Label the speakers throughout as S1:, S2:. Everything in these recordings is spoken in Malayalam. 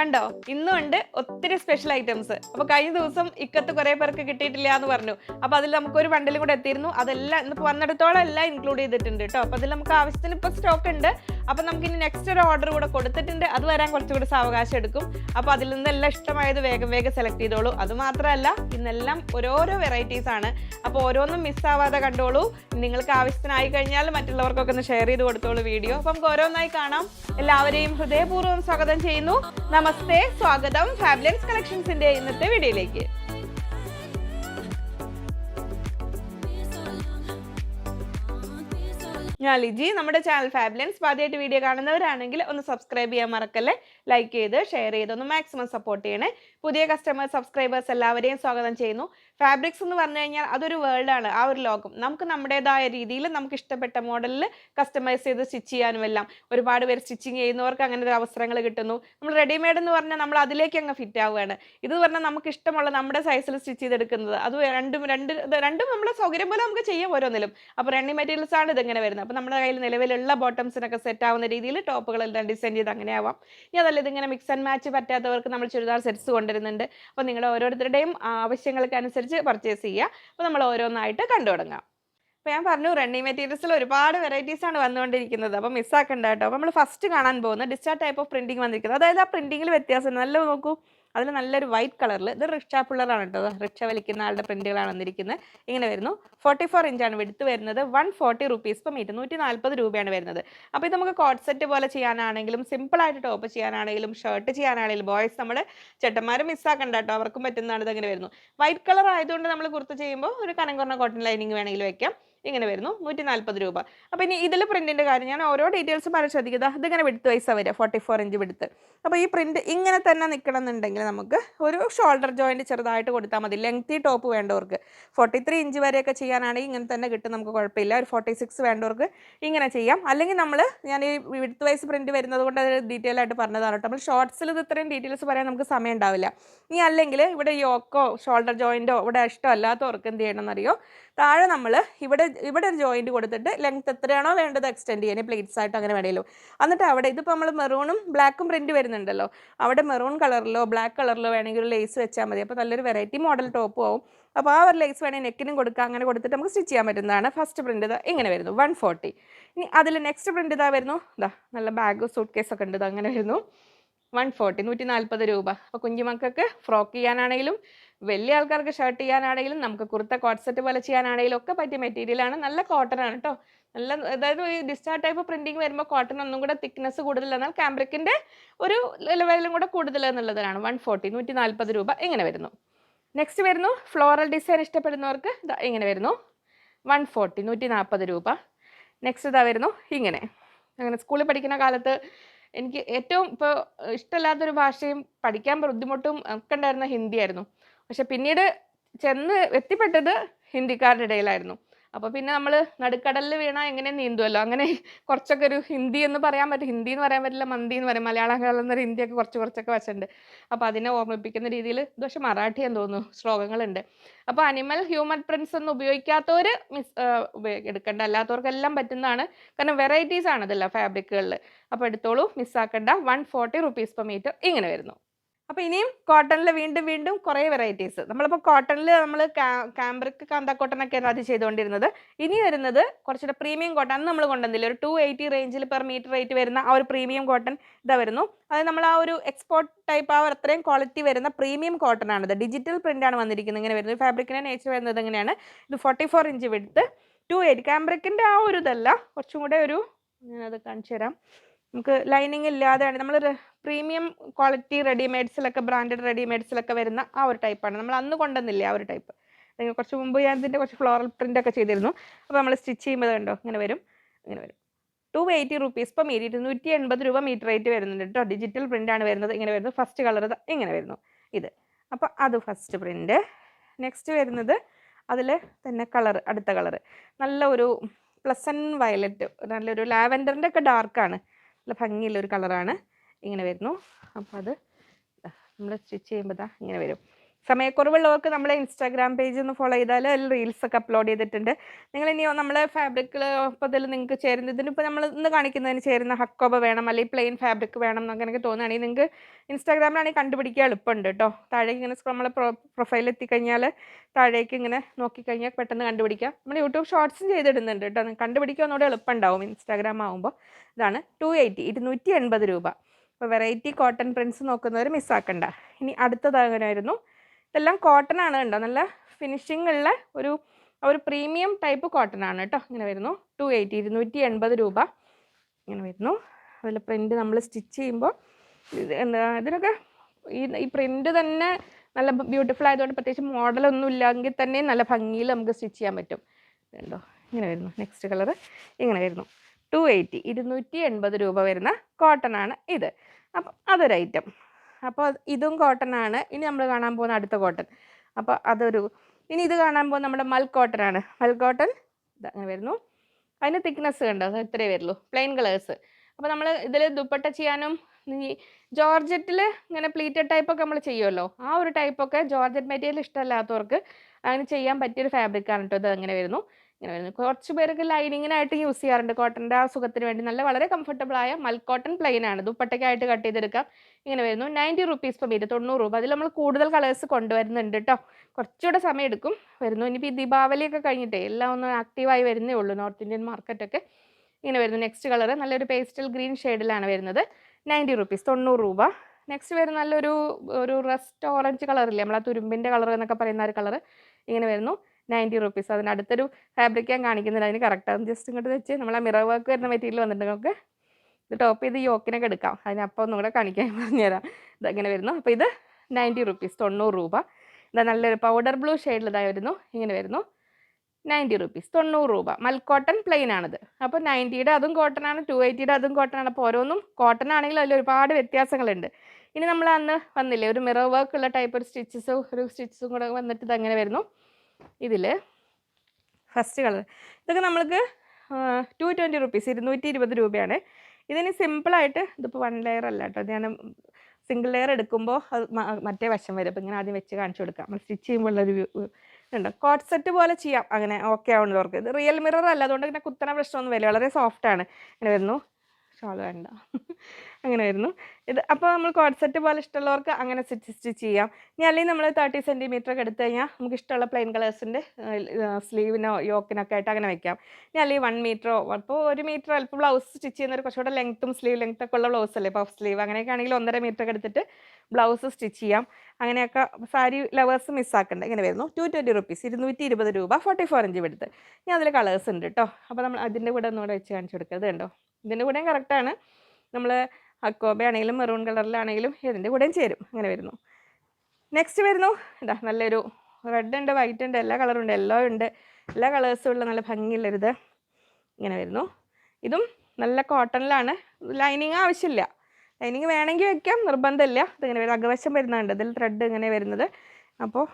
S1: കണ്ടോ? ഇന്നും ഉണ്ട് ഒത്തിരി സ്പെഷ്യൽ ഐറ്റംസ് അപ്പൊ കഴിഞ്ഞ ദിവസം ഇക്കത്ത് കുറെ പേർക്ക് കിട്ടിയിട്ടില്ല എന്ന് പറഞ്ഞു. അപ്പൊ അതിൽ നമുക്ക് ഒരു ബണ്ടിലും കൂടെ എത്തിയിരുന്നു. അതെല്ലാം ഇന്നിപ്പോ വന്നിടത്തോളം എല്ലാം ഇൻക്ലൂഡ് ചെയ്തിട്ടുണ്ട് കേട്ടോ അപ്പൊ അതിൽ നമുക്ക് ആവശ്യത്തിന് ഇപ്പൊ സ്റ്റോക്ക് ഉണ്ട്. അപ്പൊ നമുക്ക് ഇനി നെക്സ്റ്റ് ഒരു ഓർഡർ കൂടെ കൊടുത്തിട്ടുണ്ട്. അത് വരാൻ കുറച്ചുകൂടി സാവകാശം എടുക്കും. അപ്പൊ അതിൽ നിന്നെല്ലാം ഇഷ്ടമായത് വേഗം വേഗം സെലക്ട് ചെയ്തോളൂ. അത് മാത്രമല്ല ഇന്നെല്ലാം ഓരോരോ വെറൈറ്റീസ് ആണ്. അപ്പോൾ ഓരോന്നും മിസ്സാവാതെ കണ്ടോളൂ. നിങ്ങൾക്ക് ആവശ്യത്തിനായി കഴിഞ്ഞാൽ മറ്റുള്ളവർക്കൊക്കെ ഒന്ന് ഷെയർ ചെയ്ത് കൊടുത്തോളൂ വീഡിയോ. അപ്പൊ നമുക്ക് ഓരോന്നായി കാണാം. എല്ലാവരെയും ഹൃദയപൂർവം സ്വാഗതം ചെയ്യുന്നു. നമസ്തേ സ്വാഗതം ഫാബ്ലൻസ് കളക്ഷൻസിന്റെ ഇന്നത്തെ വീഡിയോയിലേക്ക്. ഞാൻ ലിജി നമ്മുടെ ചാനൽ ഫാബ്ലൻസ് ആദ്യമായിട്ട് വീഡിയോ കാണുന്നവരാണെങ്കിൽ ഒന്ന് സബ്സ്ക്രൈബ് ചെയ്യാൻ മറക്കല്ലേ? ലൈക്ക് ചെയ്ത് ഷെയർ ചെയ്ത് ഒന്ന് മാക്സിമം സപ്പോർട്ട് ചെയ്യണേ. പുതിയ കസ്റ്റമേഴ്സ് സബ്സ്ക്രൈബേഴ്സ് എല്ലാവരെയും സ്വാഗതം ചെയ്യുന്നു. ഫാബ്രിക്സ് എന്ന് പറഞ്ഞു കഴിഞ്ഞാൽ അതൊരു വേൾഡാണ് ആ ഒരു ലോകം. നമുക്ക് നമ്മുടേതായ രീതിയിൽ നമുക്ക് ഇഷ്ടപ്പെട്ട മോഡലിൽ കസ്റ്റമൈസ് ചെയ്ത് സ്റ്റിച്ച് ചെയ്യാനും എല്ലാം. ഒരുപാട് പേര് സ്റ്റിച്ചിങ് ചെയ്യുന്നവർക്ക് അങ്ങനെ ഒരു അവസരങ്ങൾ കിട്ടുന്നു. നമ്മൾ റെഡിമെയ്ഡ് എന്ന് പറഞ്ഞാൽ നമ്മൾ അതിലേക്ക് അങ്ങ് ഫിറ്റ് ആവുകയാണ്. ഇത് പറഞ്ഞാൽ നമുക്ക് ഇഷ്ടമുള്ള നമ്മുടെ സൈസിൽ സ്റ്റിച്ച് ചെയ്തെടുക്കുന്നത്. അത് രണ്ടും രണ്ട് രണ്ടും നമ്മുടെ സൗകര്യം പോലെ നമുക്ക് ചെയ്യാം ഓരോന്നിലും. അപ്പോൾ റണ്ണി മെറ്റീരിയൽസ് ആണ് ഇതിങ്ങനെ വരുന്നത്. അപ്പോൾ നമ്മുടെ കയ്യിൽ നിലവിലുള്ള ബോട്ടംസിനൊക്കെ സെറ്റ് ആവുന്ന രീതിയിൽ ടോപ്പുകളെല്ലാം ഡിസൈൻ ചെയ്ത് അങ്ങനെ ആവാം. ഇനി അതല്ല ഇതിങ്ങനെ മിക്സ് ആൻഡ് മാച്ച് പറ്റാത്തവർക്ക് നമ്മൾ ചുരിദാർ സെറ്റ്സ് കൊണ്ടുവരുന്നുണ്ട്. അപ്പോൾ നിങ്ങൾ ഓരോരുത്തരുടെയും ആവശ്യങ്ങൾക്ക് അനുസരിച്ച് പർച്ചേസ് ചെയ്യുക. അപ്പോൾ നമ്മൾ ഓരോന്നായിട്ട് കണ്ടു തുടങ്ങാം അപ്പോൾ ഞാൻ പറഞ്ഞു റണ്ണിങ് മെറ്റീരിയൽസിൽ ഒരുപാട് വെറൈറ്റീസ് ആണ് വന്നുകൊണ്ടിരിക്കുന്നത്. അപ്പോൾ മിസ്സാക്കണ്ട കേട്ടോ. അപ്പോൾ നമ്മൾ ഫസ്റ്റ് കാണാൻ പോകുന്ന ഡിസ്റ്റാർട്ട് ടൈപ്പ് ഓഫ് പ്രിന്റിംഗ് വന്നിരിക്കുന്നത്. അതായത് ആ പ്രിന്റിങ്ങിൽ വ്യത്യാസം നല്ല നോക്കൂ. അതിൽ നല്ലൊരു വൈറ്റ് കളറിൽ ഇത് റിക്ഷ പിള്ളറാണ് കേട്ടോ റിക്ഷ വലിക്കുന്ന ആളുടെ പ്രിന്റുകളാണ് വന്നിരിക്കുന്നത് ഇങ്ങനെ വരുന്നു. ഫോർട്ടി ഫോർ ഇഞ്ചാണ് വെടുത്ത് വരുന്നത്. വൺ ഫോർട്ടി റുപ്പീസ് ഇപ്പം മീറ്റർ നൂറ്റി നാൽപ്പത് രൂപയാണ് വരുന്നത്. അപ്പോൾ ഇത് നമുക്ക് കോട്ട് സെറ്റ് പോലെ ചെയ്യാനാണെങ്കിലും സിമ്പിളായിട്ട് ടോപ്പ് ചെയ്യാനാണെങ്കിലും ഷർട്ട് ചെയ്യാനാണെങ്കിലും ബോയ്സ് നമ്മൾ ചേട്ടന്മാരും മിസ്സാക്കണ്ട കേട്ടോ അവർക്കും പറ്റുന്നതാണ് ഇതങ്ങനെ വരുന്നു. വൈറ്റ് കളർ ആയതുകൊണ്ട് നമ്മൾ കുർത്ത ചെയ്യുമ്പോൾ ഒരു കനം കുറഞ്ഞ കോട്ടൺ ലൈനിങ് വേണമെങ്കിൽ വെക്കാം. ഇങ്ങനെ വരുന്നു. നൂറ്റി നാൽപ്പത് രൂപ. അപ്പോൾ ഇനി ഇതിൽ പ്രിന്റിന്റെ കാര്യം ഞാൻ ഓരോ ഡീറ്റെയിൽസ് പരിശോധിക്കുക ഇതിങ്ങനെ വിടുത്ത് വയസ്സാണ് വരിക. ഫോർട്ടി ഫോർ ഇഞ്ച് വിടുത്ത്. അപ്പോൾ ഈ പ്രിന്റ് ഇങ്ങനെ തന്നെ നിൽക്കണം എന്നുണ്ടെങ്കിൽ നമുക്ക് ഒരു ഷോൾഡർ ജോയിന്റ് ചെറുതായിട്ട് കൊടുത്താൽ മതി. ലെങ്തി ടോപ്പ് വേണ്ടവർക്ക്. ഫോർട്ടി ത്രീ ഇഞ്ച് വരെയൊക്കെ ചെയ്യാനാണെങ്കിൽ ഇങ്ങനെ തന്നെ കിട്ടും. നമുക്ക് കുഴപ്പമില്ല. ഒരു ഫോർട്ടി സിക്സ് വേണ്ടവർക്ക് ഇങ്ങനെ ചെയ്യാം. അല്ലെങ്കിൽ നമ്മൾ ഞാൻ ഈ വിടുത്ത് വയസ്സ് പ്രിന്റ് വരുന്നത് കൊണ്ട് അത് ഡീറ്റെയിൽ ആയിട്ട് പറഞ്ഞതാണ് കേട്ടോ. നമ്മൾ ഷോർട്സിൽ ഇത് ഇത്രയും ഡീറ്റെയിൽസ് പറയാൻ നമുക്ക് സമയം ഉണ്ടാവില്ല. ഇനി അല്ലെങ്കിൽ ഇവിടെ യോക്കോ ഷോൾഡർ ജോയിന്റോ ഇവിടെ ഇഷ്ടമല്ലാത്തവർക്ക് എന്ത് ചെയ്യണമെന്നറിയോ? താഴെ നമ്മൾ ഇവിടെ ഇവിടെ ഒരു ജോയിന്റ് കൊടുത്തിട്ട് ലെങ്ത് എത്രയാണോ വേണ്ടത് എക്സ്റ്റെൻഡ് ചെയ്യാൻ പ്ലേറ്റ്സ് ആയിട്ട് അങ്ങനെ വേണമല്ലോ എന്നിട്ട് അവിടെ ഇതിപ്പോൾ നമ്മൾ മെറൂണും ബ്ലാക്കും പ്രിന്റ് വരുന്നുണ്ടല്ലോ. അവിടെ മെറൂൺ കളറിലോ ബ്ലാക്ക് കളറിലോ വേണമെങ്കിൽ ഒരു ലേസ് വെച്ചാൽ മതി. അപ്പോൾ നല്ലൊരു വെറൈറ്റി മോഡൽ ടോപ്പ് ആവും. അപ്പോൾ ആ ഒരു ലേസ് വേണമെങ്കിൽ നെക്കിനും കൊടുക്കുക അങ്ങനെ കൊടുത്തിട്ട് നമുക്ക് സ്റ്റിച്ച് ചെയ്യാൻ പറ്റുന്നതാണ്. ഫസ്റ്റ് പ്രിന്റ് ഇതാ ഇങ്ങനെ വരുന്നു. വൺ ഫോർട്ടി ഇനി അതിൽ നെക്സ്റ്റ് പ്രിന്റ് ഇതാ വരുന്നു. ഇതാ നല്ല ബാഗ് സൂട്ട് കേസൊക്കെ ഉണ്ട്. ഇത് അങ്ങനെ വരുന്നു. വൺ ഫോർട്ടി നൂറ്റി നാൽപ്പത് രൂപ. അപ്പോൾ കുഞ്ഞുമക്കൾക്ക് ഫ്രോക്ക് ചെയ്യാനാണെങ്കിലും വലിയ ആൾക്കാർക്ക് ഷർട്ട് ചെയ്യാനാണെങ്കിലും നമുക്ക് കുർത്ത കോട്ട് സെറ്റ് പോലെ ചെയ്യാനാണെങ്കിലും ഒക്കെ പറ്റിയ മെറ്റീരിയൽ ആണ്. നല്ല കോട്ടൺ ആണ് കേട്ടോ നല്ല അതായത് ഈ ഡിസ്റ്റാർ ടൈപ്പ് പ്രിന്റിങ് വരുമ്പോൾ കോട്ടൺ ഒന്നും കൂടെ തിക്നെസ് കൂടുതൽ എന്നാൽ ക്യാമ്പ്രിക്കിന്റെ ഒരു ലെവലും കൂടെ കൂടുതൽ എന്നുള്ളതാണ് വൺ ഫോർട്ടി നൂറ്റി നാൽപ്പത് രൂപ ഇങ്ങനെ വരുന്നു. നെക്സ്റ്റ് വരുന്നു. ഫ്ലോറൽ ഡിസൈൻ ഇഷ്ടപ്പെടുന്നവർക്ക് ഇങ്ങനെ വരുന്നു. വൺ ഫോർട്ടി നൂറ്റി നാൽപ്പത് രൂപ. നെക്സ്റ്റ് ഇതാ വരുന്നു. ഇങ്ങനെ. അങ്ങനെ സ്കൂളിൽ പഠിക്കുന്ന കാലത്ത് എനിക്ക് ഏറ്റവും ഇപ്പോൾ ഇഷ്ടമല്ലാത്തൊരു ഭാഷയും പഠിക്കാൻ ബുദ്ധിമുട്ടും ഒക്കെ ഉണ്ടായിരുന്ന ഹിന്ദിയായിരുന്നു പക്ഷെ പിന്നീട് ചെന്ന് എത്തിപ്പെട്ടത് ഹിന്ദിക്കാരുടെ ഇടയിലായിരുന്നു. അപ്പോൾ പിന്നെ നമ്മൾ നടുക്കടലിൽ വീണാൽ എങ്ങനെ നീന്തുമല്ലോ അങ്ങനെ കുറച്ചൊക്കെ ഒരു ഹിന്ദി എന്ന് പറയാൻ പറ്റും ഹിന്ദി എന്ന് പറയാൻ പറ്റില്ല മന്തി എന്ന് പറയും. മലയാളം കലർന്നൊരു ഹിന്ദിയൊക്കെ കുറച്ച് കുറച്ചൊക്കെ വച്ചിട്ടുണ്ട്. അപ്പോൾ അതിനെ ഓർമ്മിപ്പിക്കുന്ന രീതിയിൽ പക്ഷേ മറാഠി എന്ന് തോന്നുന്നു ശ്ലോകങ്ങളുണ്ട്. അപ്പോൾ അനിമൽ ഹ്യൂമൻ പ്രിൻസ് ഒന്നും ഉപയോഗിക്കാത്തവർ മിസ് എടുക്കേണ്ട. അല്ലാത്തവർക്കെല്ലാം പറ്റുന്നതാണ്. കാരണം വെറൈറ്റീസ് ആണ് ഇതല്ല ഫാബ്രിക്കുകളിൽ അപ്പോൾ എടുത്തോളൂ മിസ്സാക്കണ്ട. One forty rupees per metre ഇങ്ങനെ വരുന്നു. അപ്പോൾ ഇനിയും കോട്ടണിൽ വീണ്ടും വീണ്ടും കുറേ വെറൈറ്റീസ് നമ്മളിപ്പോൾ കോട്ടണിൽ നമ്മൾ കാംബ്രിക് കാന്ത കോട്ടൺ ഒക്കെയാണ് അത് ചെയ്തുകൊണ്ടിരുന്നത്. ഇനി വരുന്നത് കുറച്ചുകൂടെ പ്രീമിയം കോട്ടൺ അന്ന് നമ്മൾ കൊണ്ടുവന്നില്ല ഒരു ടു എയ്റ്റി റേഞ്ചിൽ പെർ മീറ്റർ റേറ്റ് വരുന്ന ആ ഒരു പ്രീമിയം കോട്ടൺ ഇതാ വരുന്നു. അത് നമ്മൾ ആ ഒരു എക്സ്പോർട്ട് ടൈപ്പ് ആ അത്രയും ക്വാളിറ്റി വരുന്ന പ്രീമിയം കോട്ടൺ ആണിത് ഡിജിറ്റൽ പ്രിന്റ് ആണ് വന്നിരിക്കുന്നത്. ഇങ്ങനെ വരുന്നത്. ഫാബ്രിക്കിന്റെ നേച്ചർ വരുന്നത് എങ്ങനെയാണ്? ഇത് ഫോർട്ടി ഫോർ ഇഞ്ച് വിടുത്ത് ടു എയ്റ്റ് കാംബ്രിക്കിന്റെ ആ ഒരു ഇതല്ല. കുറച്ചും കൂടെ ഒരു ഞാനത് കാണിച്ചു തരാം. നമുക്ക് ലൈനിങ് ഇല്ലാതെയാണ്. നമ്മൾ പ്രീമിയം ക്വാളിറ്റി റെഡിമെയ്ഡ്സിലൊക്കെ ബ്രാൻഡഡ് റെഡിമെയ്ഡ്സിലൊക്കെ വരുന്ന ആ ഒരു ടൈപ്പാണ് നമ്മൾ അന്ന് കൊണ്ടുവന്നില്ലേ ആ ഒരു ടൈപ്പ് കുറച്ച് മുമ്പ് ഞാൻ ഇതിന്റെ കുറച്ച് ഫ്ലോറൽ പ്രിന്റ് ഒക്കെ ചെയ്തിരുന്നു. അപ്പോൾ നമ്മൾ സ്റ്റിച്ച് ചെയ്യുമ്പോൾ കണ്ടോ? ഇങ്ങനെ വരും. ഇങ്ങനെ വരും. ടു എയ്റ്റി റുപ്പീസ് ഇപ്പം മീറ്റർ ഇരുന്നൂറ്റി എൺപത് രൂപ മീറ്റർ റേറ്റ് വരുന്നുണ്ട് കേട്ടോ. ഡിജിറ്റൽ പ്രിന്റ് ആണ് വരുന്നത്. ഇങ്ങനെ വരുന്നത് ഫസ്റ്റ് കളർ ഇങ്ങനെ വരുന്നു. ഇത്. അപ്പോൾ അത് ഫസ്റ്റ് പ്രിന്റ് നെക്സ്റ്റ് വരുന്നത് അതിൽ തന്നെ കളർ അടുത്ത കളർ നല്ല ഒരു പ്ലസൻ വയലറ്റ് നല്ലൊരു ലാവൻഡറിന്റെ ഒക്കെ ഡാർക്കാണ് നല്ല ഭംഗിയുള്ള ഒരു കളറാണ് ഇങ്ങനെ വരുന്നു. അപ്പോൾ അത് നമ്മൾ സ്റ്റിച്ച് ചെയ്യുമ്പോൾ ഇങ്ങനെ വരും. സമയക്കുറവുള്ളവർക്ക് നമ്മളെ ഇൻസ്റ്റാഗ്രാം പേജ് ഒന്ന് ഫോളോ ചെയ്താൽ അതിൽ റീൽസ് ഒക്കെ അപ്ലോഡ് ചെയ്തിട്ടുണ്ട്. നിങ്ങൾ ഇനി നമ്മളെ ഫാബ്രിക്കിൽ ഒപ്പത്തിൽ നിങ്ങൾക്ക് ചേരുന്ന ഇതിനിപ്പോൾ നമ്മൾ ഇന്ന് കാണിക്കുന്നതിന് ചേരുന്ന ഹക്കോബ വേണം അല്ലെങ്കിൽ പ്ലെയിൻ ഫാബ്രിക് വേണം എന്നൊക്കെ എനിക്ക് തോന്നുകയാണെങ്കിൽ നിങ്ങൾക്ക് ഇൻസ്റ്റാഗ്രാമിലാണെങ്കിൽ കണ്ടുപിടിക്കാൻ എളുപ്പമുണ്ട് കേട്ടോ. താഴേക്ക് ഇങ്ങനെ നമ്മളെ പ്രൊ പ്രൊഫൈൽ എത്തിക്കഴിഞ്ഞാൽ താഴേക്ക് ഇങ്ങനെ നോക്കിക്കഴിഞ്ഞാൽ പെട്ടെന്ന് കണ്ടുപിടിക്കാം. നമ്മൾ യൂട്യൂബ് ഷോർട്സും ചെയ്തിടുന്നുണ്ട് കേട്ടോ. കണ്ടുപിടിക്കാൻ ഒന്നുകൂടെ എളുപ്പമുണ്ടാവും ഇൻസ്റ്റാഗ്രാം ആകുമ്പോൾ ഇതാണ് ടു എയ്റ്റി ഇരുന്നൂറ്റി എൺപത് രൂപ. അപ്പോൾ വെറൈറ്റി കോട്ടൺ പ്രിൻസ് നോക്കുന്നവർ മിസ്സാക്കണ്ട ഇനി അടുത്തത് അങ്ങനെയായിരുന്നു ഇതെല്ലാം കോട്ടൺ ആണ് കേട്ടോ നല്ല ഫിനിഷിംഗ് ഉള്ള ഒരു ഒരു പ്രീമിയം ടൈപ്പ് കോട്ടൺ ആണ് കേട്ടോ. ഇങ്ങനെ വരുന്നു. ടു എയ്റ്റി ഇരുന്നൂറ്റി എൺപത് രൂപ. ഇങ്ങനെ വരുന്നു. അതിൽ പ്രിന്റ് നമ്മൾ സ്റ്റിച്ച് ചെയ്യുമ്പോൾ എന്താ ഇതിനൊക്കെ ഈ ഈ തന്നെ നല്ല ബ്യൂട്ടിഫുൾ ആയതുകൊണ്ട് പ്രത്യേകിച്ച് മോഡലൊന്നും ഇല്ലെങ്കിൽ തന്നെ നല്ല ഭംഗിയിൽ നമുക്ക് സ്റ്റിച്ച് ചെയ്യാൻ പറ്റും. കണ്ടോ? ഇങ്ങനെ വരുന്നു. നെക്സ്റ്റ് കളർ ഇങ്ങനെ വരുന്നു. ടു എയ്റ്റി ഇരുന്നൂറ്റി എൺപത് രൂപ വരുന്ന കോട്ടൺ ആണ് ഇത്. അപ്പം അതൊരു ഐറ്റം അപ്പോൾ ഇതും കോട്ടൺ ആണ്. ഇനി നമ്മൾ കാണാൻ പോകുന്ന അടുത്ത കോട്ടൺ അപ്പോൾ അതൊരു ഇനി ഇത് കാണാൻ പോകുന്ന നമ്മുടെ മൽ കോട്ടൺ ആണ്. മൽ കോട്ടൺ അങ്ങനെ വരുന്നു. അതിന് തിക്നെസ് കണ്ടോ? അത് ഇത്രയേ വരുള്ളൂ. പ്ലെയിൻ കളേഴ്സ് അപ്പോൾ നമ്മൾ ഇതിൽ ദുപ്പട്ട ചെയ്യാനും ജോർജറ്റിൽ ഇങ്ങനെ പ്ലീറ്റഡ് ടൈപ്പൊക്കെ നമ്മൾ ചെയ്യുമല്ലോ ആ ഒരു ടൈപ്പൊക്കെ ജോർജറ്റ് മെറ്റീരിയൽ ഇഷ്ടമല്ലാത്തവർക്ക് അങ്ങനെ ചെയ്യാൻ പറ്റിയൊരു ഫാബ്രിക്കാണ് കേട്ടോ ഇത് അങ്ങനെ വരുന്നു. ഇങ്ങനെ വരുന്നത്. കുറച്ച് പേരൊക്കെ ലൈനിങ്ങിനായിട്ട് യൂസ് ചെയ്യാറുണ്ട്. കോട്ടന്റെ ആ സുഖത്തിന് വേണ്ടി. നല്ല വളരെ കംഫർട്ടബിൾ ആയ മൽ കോട്ടൺ പ്ലെയിൻ ആണ്. ദുപ്പട്ടയ്ക്കായിട്ട് കട്ട് ചെയ്തെടുക്കാം. ഇങ്ങനെ വരുന്നു. നയന്റി റുപ്പീസ് പെർ മീറ്റർ തൊണ്ണൂറ് രൂപ. അതിൽ നമ്മൾ കൂടുതൽ കളേഴ്സ് കൊണ്ടുവരുന്നുണ്ട് കേട്ടോ കുറച്ചുകൂടെ സമയം എടുക്കും. വരുന്നു. ഇനിയിപ്പോൾ ഈ ദീപാവലിയൊക്കെ കഴിഞ്ഞിട്ടേ എല്ലാം ഒന്ന് ആക്റ്റീവായി വരുന്നേ ഉള്ളൂ. നോർത്ത് ഇന്ത്യൻ മാർക്കറ്റൊക്കെ ഇങ്ങനെ വരുന്നു. നെക്സ്റ്റ് കളർ നല്ലൊരു പേസ്റ്റൽ ഗ്രീൻ ഷെയ്ഡിലാണ് വരുന്നത്. Ninety rupees. തൊണ്ണൂറ് രൂപ. നെക്സ്റ്റ് വരുന്ന നല്ലൊരു ഒരു റെസ്റ്റ് ഓറഞ്ച് കളറില്ലേ നമ്മൾ ആ തുരുമ്പിന്റെ കളർ എന്നൊക്കെ പറയുന്ന ഒരു കളർ ഇങ്ങനെ വരുന്നു. Ninety rupees. അതിനടുത്തൊരു ഫാബ്രിക് ഞാൻ കാണിക്കുന്നില്ല. അതിന് കറക്റ്റാണ് ജസ്റ്റ് ഇങ്ങോട്ട് വെച്ച് നമ്മൾ ആ മിറർ വർക്ക് വരുന്ന മെറ്റീരിയൽ വന്നിട്ട് നമുക്ക്. ഇത് ടോപ്പ് ചെയ്ത് യോക്കിനൊക്കെ എടുക്കാം. അതിനപ്പം ഒന്നും കൂടെ കാണിക്കാൻ പറഞ്ഞുതരാം. ഇതങ്ങനെ വരുന്നു? അപ്പോൾ ഇത് നയന്റി റുപ്പീസ് തൊണ്ണൂറ് രൂപ. ഇതാ നല്ലൊരു പൗഡർ ബ്ലൂ ഷെയ്ഡിലിതായി വരുന്നു. ഇങ്ങനെ വരുന്നു. നയന്റി റുപ്പീസ് തൊണ്ണൂറ് രൂപ. മൽക്കോട്ടൺ പ്ലെയിൻ ആണിത്. അപ്പോൾ നയന്റിയുടെ അതും കോട്ടൺ ആണ്. ടു എയ്റ്റിയുടെ അതും കോട്ടൺ ആണ്. അപ്പോൾ ഓരോന്നും കോട്ടൺ ആണെങ്കിലും അതിൽ ഒരുപാട് വ്യത്യാസങ്ങളുണ്ട്. ഇനി നമ്മൾ അന്ന് വന്നില്ലേ? ഒരു മിറർ വർക്ക് ഉള്ള ടൈപ്പ് ഒരു സ്റ്റിച്ചസ് ഒരു സ്റ്റിച്ചസും കൂടെ വന്നിട്ട് ഇതങ്ങനെ വരുന്നു? ഇതിൽ ഫസ്റ്റ് കളർ ഇതൊക്കെ നമ്മൾക്ക് ടു ട്വന്റി റുപ്പീസ് ഇരുന്നൂറ്റി ഇരുപത് രൂപയാണ്. ഇതിന് സിമ്പിളായിട്ട് ഇതിപ്പോൾ വൺ ലെയർ അല്ല കേട്ടോ ഞാൻ സിംഗിൾ ലെയർ എടുക്കുമ്പോൾ അത് മറ്റേ വശം വരും. അപ്പോൾ ഇങ്ങനെ ആദ്യം വെച്ച് കാണിച്ചു കൊടുക്കാം. നമ്മൾ സ്റ്റിച്ച് ചെയ്യുമ്പോൾ ഉള്ളൊരു ഉണ്ട് കോട്ട് സെറ്റ് പോലെ ചെയ്യാം. അങ്ങനെ ഓക്കെ ആവുന്നവർക്ക്. ഇത് റിയൽ മിറർ അല്ല. അതുകൊണ്ട് ഇങ്ങനെ കുത്തണ പ്രശ്നമൊന്നും വരില്ല. വളരെ സോഫ്റ്റാണ് ഇങ്ങനെ വരുന്നു. ഷോൾ വേണ്ട. അങ്ങനെ വരുന്നു ഇത് അപ്പോൾ നമ്മൾ കോട്ട് സെറ്റ് പോലെ ഇഷ്ടമുള്ളവർക്ക് അങ്ങനെ സ്റ്റിച്ച് സ്റ്റിച്ച് ചെയ്യാം. ഇനി അല്ലെങ്കിൽ നമ്മൾ തേർട്ടി സെന്റിമീറ്റർ ഒക്കെ എടുത്തു കഴിഞ്ഞാൽ നമുക്ക് ഇഷ്ടമുള്ള പ്ലെയിൻ കളേഴ്സിന്റെ സ്ലീവിനോ യോക്കിനൊക്കെ ആയിട്ട് അങ്ങനെ വെക്കാം. ഇനി അല്ലെങ്കിൽ വൺ മീറ്ററോ അപ്പോൾ ഒരു മീറ്റർ അല്പം ബ്ലൗസ് സ്റ്റിച്ച് ചെയ്യുന്നവർ കുറച്ചുകൂടെ ലെങ്ത്തും സ്ലീവ് ലെങ്ത്തൊക്കെ ഉള്ള ബ്ലൗസ് അല്ലേ? പഫ് സ്ലീവ് അങ്ങനെയൊക്കെ ആണെങ്കിൽ ഒന്നര മീറ്റർ എടുത്തിട്ട് ബ്ലൗസ് സ്റ്റിച്ച് ചെയ്യാം. അങ്ങനെയൊക്കെ സാരി ലവേഴ്സ് മിസ്സാക്കണ്ട ഇങ്ങനെ വരുന്നു. ടു ട്വന്റി റുപ്പീസ് ഇരുന്നൂറ്റി ഇരുപത് രൂപ ഫോർട്ടി ഫോർ ഇഞ്ച് എടുത്ത് ഞാൻ അതിൽ കളേഴ്സ് ഉണ്ട് കേട്ടോ അപ്പോൾ നമ്മൾ അതിന്റെ കൂടെ ഒന്നുകൂടെ വെച്ച് കാണിച്ചു കൊടുക്കുക ഇത് കണ്ടോ? ഇതിന്റെ കൂടെയും കറക്റ്റാണ് നമ്മൾ അക്കോബ ആണെങ്കിലും മെറൂൺ കളറിലാണെങ്കിലും ഇതിന്റെ കൂടെയും ചേരും. അങ്ങനെ വരുന്നു. നെക്സ്റ്റ് വരുന്നു. എന്താ നല്ലൊരു റെഡ് ഉണ്ട് വൈറ്റ് ഉണ്ട് എല്ലാ കളറും ഉണ്ട് യെല്ലോ ഉണ്ട്. എല്ലാ കളേഴ്സും ഉള്ള നല്ല ഭംഗിയുള്ളൊരിത് ഇങ്ങനെ വരുന്നു. ഇതും നല്ല കോട്ടണിലാണ് ലൈനിങ് ആവശ്യമില്ല. ലൈനിങ് വേണമെങ്കിൽ വെക്കാം നിർബന്ധമില്ല. ഇതിങ്ങനെ വരും അകവശം വരുന്നുണ്ട്. ഇതിൽ ത്രെഡ് ഇങ്ങനെ വരുന്നത്. അപ്പോൾ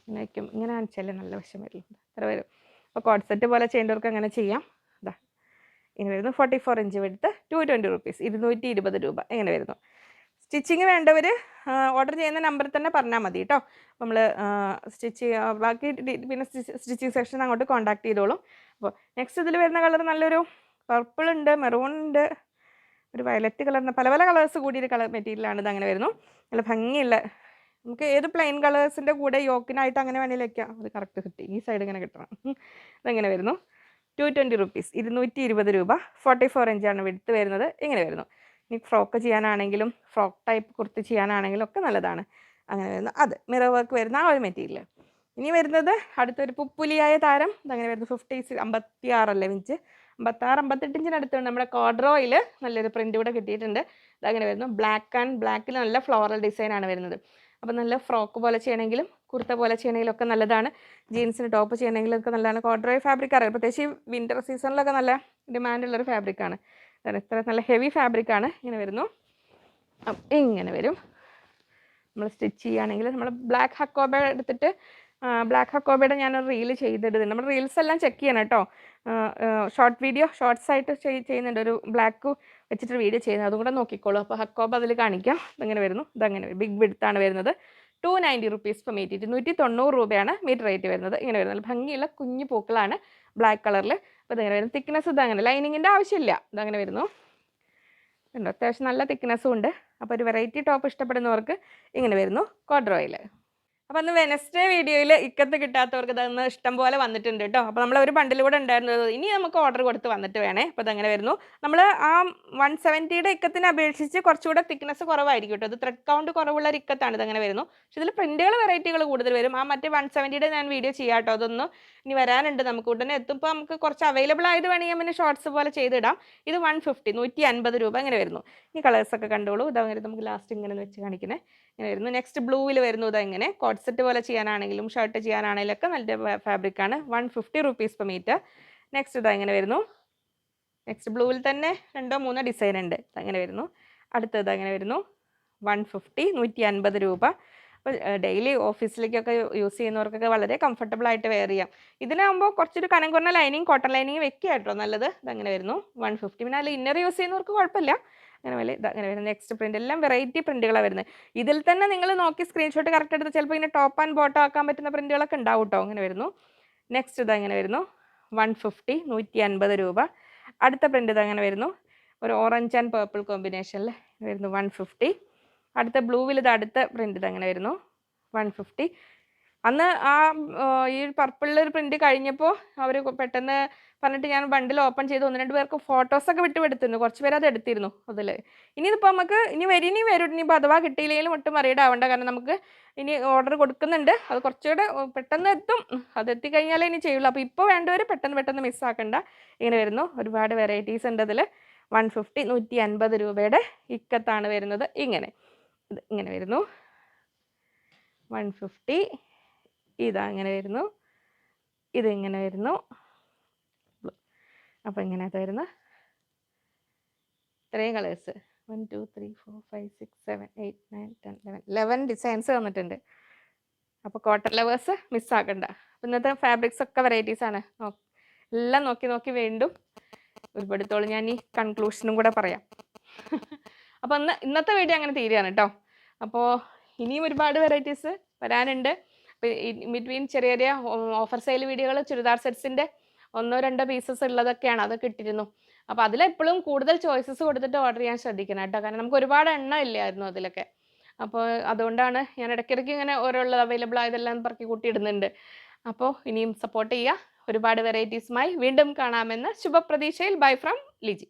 S1: ഇങ്ങനെ വയ്ക്കും ഇങ്ങനെ കാണിച്ചാലേ നല്ല വശം വരുന്നത് അത്ര വരും. അപ്പോൾ കോഡ് സെറ്റ് പോലെ ചെയ്യേണ്ടവർക്ക് അങ്ങനെ ചെയ്യാം. ഇങ്ങനെ വരുന്നു. Forty four inch വെടുത്ത് two twenty rupees ഇരുന്നൂറ്റി ഇരുപത് രൂപ ഇങ്ങനെ വരുന്നു. സ്റ്റിച്ചിങ് വേണ്ടവർ ഓർഡർ ചെയ്യുന്ന നമ്പറിൽ തന്നെ പറഞ്ഞാൽ മതി കേട്ടോ നമ്മൾ സ്റ്റിച്ച് ബാക്കി പിന്നെ സ്റ്റിച്ചിങ് സെക്ഷൻ അങ്ങോട്ട് കോൺടാക്ട് ചെയ്തോളും. അപ്പോൾ നെക്സ്റ്റ് ഇതിൽ വരുന്ന കളർ നല്ലൊരു പർപ്പിൾ ഉണ്ട് മെറൂൺ ഉണ്ട് ഒരു വയലറ്റ് കളറിന് പല പല കളേഴ്സ് കൂടിയൊരു കളർ മെറ്റീരിയലാണ് ഇത് അങ്ങനെ വരുന്നു. നല്ല ഭംഗിയുള്ള നമുക്ക് ഏത് പ്ലെയിൻ കളേഴ്സിന്റെ കൂടെ യോക്കിനായിട്ട് അങ്ങനെ വേണമെങ്കിൽ വയ്ക്കാം അത് കറക്റ്റ് കിട്ടി. ഈ സൈഡ് ഇങ്ങനെ കിട്ടണം. അതങ്ങനെ വരുന്നു. ടു ട്വന്റി റുപ്പീസ് ഇരുന്നൂറ്റി ഇരുപത് രൂപ ഫോർട്ടി ഫോർ ഇഞ്ചാണ് വിടുത്ത് വരുന്നത്. ഇങ്ങനെ വരുന്നു. ഇനി ഫ്രോക്ക് ചെയ്യാനാണെങ്കിലും ഫ്രോക്ക് ടൈപ്പ് കുർത്തി ചെയ്യാനാണെങ്കിലും ഒക്കെ നല്ലതാണ്. അങ്ങനെ വരുന്നു. അത് മിറർ വർക്ക് വരുന്ന ആ ഒരു മെറ്റീരിയൽ ഇനി വരുന്നത് അടുത്തൊരു പുപ്പുലിയായ താരം. ഇതങ്ങനെ വരുന്നു. ഫിഫ്റ്റി അമ്പത്തി ആറല്ലേ ഇഞ്ച് അമ്പത്താറ് അമ്പത്തെട്ട് ഇഞ്ചിന് അടുത്തുണ്ട്. നമ്മുടെ കോഡ്രോയിൽ നല്ലൊരു പ്രിന്റ് കൂടെ കിട്ടിയിട്ടുണ്ട്. ഇതങ്ങനെ വരുന്നു. ബ്ലാക്ക് ആൻഡ് ബ്ലാക്കിൽ നല്ല ഫ്ലോറൽ ഡിസൈനാണ് വരുന്നത്. അപ്പോൾ നല്ല ഫ്രോക്ക് പോലെ ചെയ്യണമെങ്കിലും കുർത്ത പോലെ ചെയ്യണമെങ്കിലൊക്കെ നല്ലതാണ്. ജീൻസിന് ടോപ്പ് ചെയ്യണമെങ്കിലും ഒക്കെ നല്ലതാണ്. കോഡ്രോയ് ഫാബ്രിക് അറിയാം. പ്രത്യേകിച്ച് വിന്റർ സീസണിലൊക്കെ നല്ല ഡിമാൻഡുള്ളൊരു ഫാബ്രിക്കാണ് ഇത്ര നല്ല ഹെവി ഫാബ്രിക്കാണ് ഇങ്ങനെ വരുന്നു. ഇങ്ങനെ വരും. നമ്മൾ സ്റ്റിച്ച് ചെയ്യുകയാണെങ്കിൽ നമ്മൾ ബ്ലാക്ക് ഹക്കോബ എടുത്തിട്ട് ബ്ലാക്ക് ഹക്കോബയുടെ ഞാനൊരു റീൽ ചെയ്തിട്ടുണ്ട് നമ്മൾ റീൽസ് എല്ലാം ചെക്ക് ചെയ്യണം കേട്ടോ. ഷോർട്ട് വീഡിയോ ഷോർട്സ് ആയിട്ട് ചെയ്- ചെയ്യുന്നുണ്ട്. ഒരു ബ്ലാക്ക് വെച്ചിട്ട് വീഡിയോ ചെയ്യുന്നത്. അതും കൂടെ നോക്കിക്കോളൂ. അപ്പോൾ ഹക്കോബ അതിൽ കാണിക്കാം. ഇതെങ്ങനെ വരുന്നു. ഇതങ്ങനെ ബിഗ് വിടുത്താണ് വരുന്നത്. Two ninety rupees per metre ഇരുന്നൂറ്റി തൊണ്ണൂറ് രൂപയാണ് മീറ്റർ റേറ്റ് വരുന്നത്. ഇങ്ങനെ വരുന്നത്. ഭംഗിയുള്ള കുഞ്ഞു പൂക്കളാണ് ബ്ലാക്ക് കളറിൽ അപ്പോൾ ഇതിങ്ങനെ വരുന്നത് തിക്നെസ് ഇത് അങ്ങനെ. ലൈനിങ്ങിന്റെ ആവശ്യമില്ല. ഇതങ്ങനെ വരുന്നു. ഉണ്ട് അത്യാവശ്യം നല്ല തിക്നെസ്സും ഉണ്ട്. അപ്പോൾ ഒരു വെറൈറ്റി ടോപ്പ് ഇഷ്ടപ്പെടുന്നവർക്ക് ഇങ്ങനെ വരുന്നു. കോഡ്രോയിൽ അപ്പോൾ അന്ന് വെനസ്ഡേ വീഡിയോയിൽ ഇക്കത്ത് കിട്ടാത്തവർക്ക് ഇതൊന്ന് ഇഷ്ടം പോലെ വന്നിട്ടുണ്ട് കേട്ടോ അപ്പോൾ നമ്മൾ ഒരു ബണ്ടിൽ കൂടെ ഉണ്ടായിരുന്നത് ഇനി നമുക്ക് ഓർഡർ കൊടുത്ത് വന്നിട്ട് വേണേ. അപ്പോൾ അതങ്ങനെ വരുന്നു? നമ്മൾ ആ വൺ സെവന്റിയുടെ ഇക്കത്തിനെ അപേക്ഷിച്ച് കുറച്ചുകൂടെ തിക്നെസ് കുറവായിരിക്കും കേട്ടോ ഇത് ത്രെഡ് കൗണ്ട് കുറവുള്ള ഒരു ഇക്കത്താണ് ഇതങ്ങനെ വരുന്നു? പക്ഷേ ഇതിൽ പ്രിന്റുകൾ വെറൈറ്റികൾ കൂടുതൽ വരും. ആ മറ്റേ വൺ സെവന്റിയുടെ ഞാൻ വീഡിയോ ചെയ്യാം കേട്ടോ അതൊന്ന് ഇനി വരാനുണ്ട് നമുക്ക്. ഉടനെ എത്തുമ്പോൾ നമുക്ക് കുറച്ച് അവൈലബിൾ ആയത് വേണമെങ്കിൽ പിന്നെ ഷോർട്സ് പോലെ ചെയ്തിടാം. ഇത് വൺ ഫിഫ്റ്റി നൂറ്റി അൻപത് രൂപ അങ്ങനെ വരുന്നു? ഈ കളേഴ്സൊക്കെ കണ്ടോളൂ. ഇതങ്ങനെ നമുക്ക് ലാസ്റ്റ് ഇങ്ങനെ വെച്ച് കാണിക്കണേ ഇങ്ങനെ വരുന്നു. നെക്സ്റ്റ് ബ്ലൂവിൽ വരുന്നു. ഇതെങ്ങനെ കോട്ട്സെറ്റ് പോലെ ചെയ്യാനാണെങ്കിലും ഷർട്ട് ചെയ്യാനാണെങ്കിലും ഒക്കെ നല്ല ഫാബ്രിക് ആണ്. One fifty rupees per metre next ഇതാ ഇങ്ങനെ വരുന്നു. നെക്സ്റ്റ് ബ്ലൂവിൽ തന്നെ രണ്ടോ മൂന്നോ ഡിസൈൻ ഉണ്ട്. അങ്ങനെ വരുന്നു. അടുത്തത് അങ്ങനെ വരുന്നു. വൺ ഫിഫ്റ്റി നൂറ്റി അൻപത് രൂപ അപ്പോൾ ഡെയിലി ഓഫീസിലേക്കൊക്കെ യൂസ് ചെയ്യുന്നവർക്കൊക്കെ വളരെ കംഫർട്ടബിൾ ആയിട്ട് വെയർ ചെയ്യാം. ഇതിനാകുമ്പോൾ കുറച്ചൊരു കനം കുറഞ്ഞ ലൈനിങ് കോട്ടൺ ലൈനിങ് വെക്കുക കേട്ടോ നല്ലത് ഇതങ്ങനെ വരുന്നു. വൺ ഫിഫ്റ്റി പിന്നെ അതിൽ ഇന്നർ യൂസ് ചെയ്യുന്നവർക്ക് കുഴപ്പമില്ല. അങ്ങനെ വല്ല ഇത് അങ്ങനെ വരുന്നത് നെക്സ്റ്റ് പ്രിന്റ് എല്ലാം വെറൈറ്റി പ്രിന്റുകളാണ് വരുന്നത് ഇതിൽ തന്നെ നിങ്ങൾ നോക്കി സ്ക്രീൻഷോട്ട് കറക്റ്റ് എടുത്ത് ചിലപ്പോൾ ഇങ്ങനെ ടോപ്പ് ആൻഡ് ബോട്ടം ആക്കാൻ പറ്റുന്ന പ്രിന്റുകളൊക്കെ ഉണ്ടാവും കേട്ടോ അങ്ങനെ വരുന്നു. നെക്സ്റ്റ് ഇത് അങ്ങനെ വരുന്നു. വൺ ഫിഫ്റ്റി നൂറ്റി അൻപത് രൂപ. അടുത്ത പ്രിന്റ് ഇത് അങ്ങനെ വരുന്നു. ഒരു ഓറഞ്ച് ആൻഡ് പേർപ്പിൾ കോമ്പിനേഷനിൽ വരുന്നു വൺ ഫിഫ്റ്റി അടുത്ത ബ്ലൂവിൽ ഇത് അടുത്ത പ്രിന്റ് ഇത് അങ്ങനെ വരുന്നു. വൺ ഫിഫ്റ്റി അന്ന് ആ ഈ പർപ്പിളിൽ ഒരു പ്രിന്റ് കഴിഞ്ഞപ്പോൾ അവർ പെട്ടെന്ന് പറഞ്ഞിട്ട് ഞാൻ ബണ്ടിൽ ഓപ്പൺ ചെയ്ത് ഒന്ന് രണ്ട് പേർക്ക് ഫോട്ടോസൊക്കെ വിട്ട് എടുത്തിരുന്നു കുറച്ച് പേര് അത് എടുത്തിരുന്നു അതിൽ ഇനി ഇതിപ്പോൾ നമുക്ക് ഇനി വരും ഇനി വരും. ഇനിയിപ്പോൾ അഥവാ കിട്ടിയില്ലെങ്കിലും ഒട്ടും അറിയിടാവണ്ട കാരണം നമുക്ക് ഇനി ഓർഡർ കൊടുക്കുന്നുണ്ട്. അത് കുറച്ചുകൂടെ പെട്ടെന്ന് എത്തും. അത് എത്തിക്കഴിഞ്ഞാലേ ഇനി ചെയ്യുള്ളൂ. അപ്പോൾ ഇപ്പോൾ വേണ്ടവർ പെട്ടെന്ന് പെട്ടെന്ന് മിസ്സാക്കണ്ട ഇങ്ങനെ വരുന്നു. ഒരുപാട് വെറൈറ്റീസ് ഉണ്ട് അതിൽ വൺ ഫിഫ്റ്റി നൂറ്റി അൻപത് രൂപയുടെ ഇക്കത്താണ് വരുന്നത്. ഇങ്ങനെ. ഇത് ഇങ്ങനെ വരുന്നു. വൺ ഫിഫ്റ്റി ഇതാ ഇങ്ങനെ വരുന്നു. ഇതിങ്ങനെ വരുന്നു. അപ്പോൾ ഇങ്ങനെ വരുന്ന ഇത്രയും colours. One two three four five six seven eight nine ten eleven eleven designs വന്നിട്ടുണ്ട് അപ്പോൾ കോട്ടൺ ലവേഴ്സ് മിസ്സാക്കണ്ട ഇന്നത്തെ ഫാബ്രിക്സ് ഒക്കെ വെറൈറ്റീസ് ആണ്. എല്ലാം നോക്കി നോക്കി വീണ്ടും ഒരുപാടത്തോളം ഞാൻ ഈ കൺക്ലൂഷനും കൂടെ പറയാം. അപ്പോൾ ഇന്ന് ഇന്നത്തെ വീഡിയോ അങ്ങനെ തീരുകയാണ് കേട്ടോ അപ്പോൾ ഇനിയും ഒരുപാട് വെറൈറ്റീസ് വരാനുണ്ട്. ബിറ്റ്വീൻ ചെറിയ ചെറിയ ഓഫർ സെയിൽ വീഡിയോകൾ ചുരിദാർ സെറ്റ്സിന്റെ ഒന്നോ രണ്ടോ പീസസ് ഉള്ളതൊക്കെയാണ് അതൊക്കെ ഇട്ടിരുന്നു. അപ്പോൾ അതിലെപ്പോഴും കൂടുതൽ ചോയ്സസ് കൊടുത്തിട്ട് ഓർഡർ ചെയ്യാൻ ശ്രദ്ധിക്കണം കേട്ടോ. കാരണം നമുക്ക് ഒരുപാട് എണ്ണം ഇല്ലായിരുന്നു അതിലൊക്കെ. അപ്പോൾ അതുകൊണ്ടാണ് ഞാൻ ഇടയ്ക്കിടയ്ക്ക് ഇങ്ങനെ ഓരോള്ളത് അവൈലബിൾ ആയതെല്ലാം പറക്കി കൂട്ടിയിടുന്നുണ്ട് അപ്പോൾ ഇനിയും സപ്പോർട്ട് ചെയ്യുക. ഒരുപാട് വെറൈറ്റീസുമായി വീണ്ടും കാണാമെന്ന ശുഭപ്രതീക്ഷയിൽ. Bye from Liji.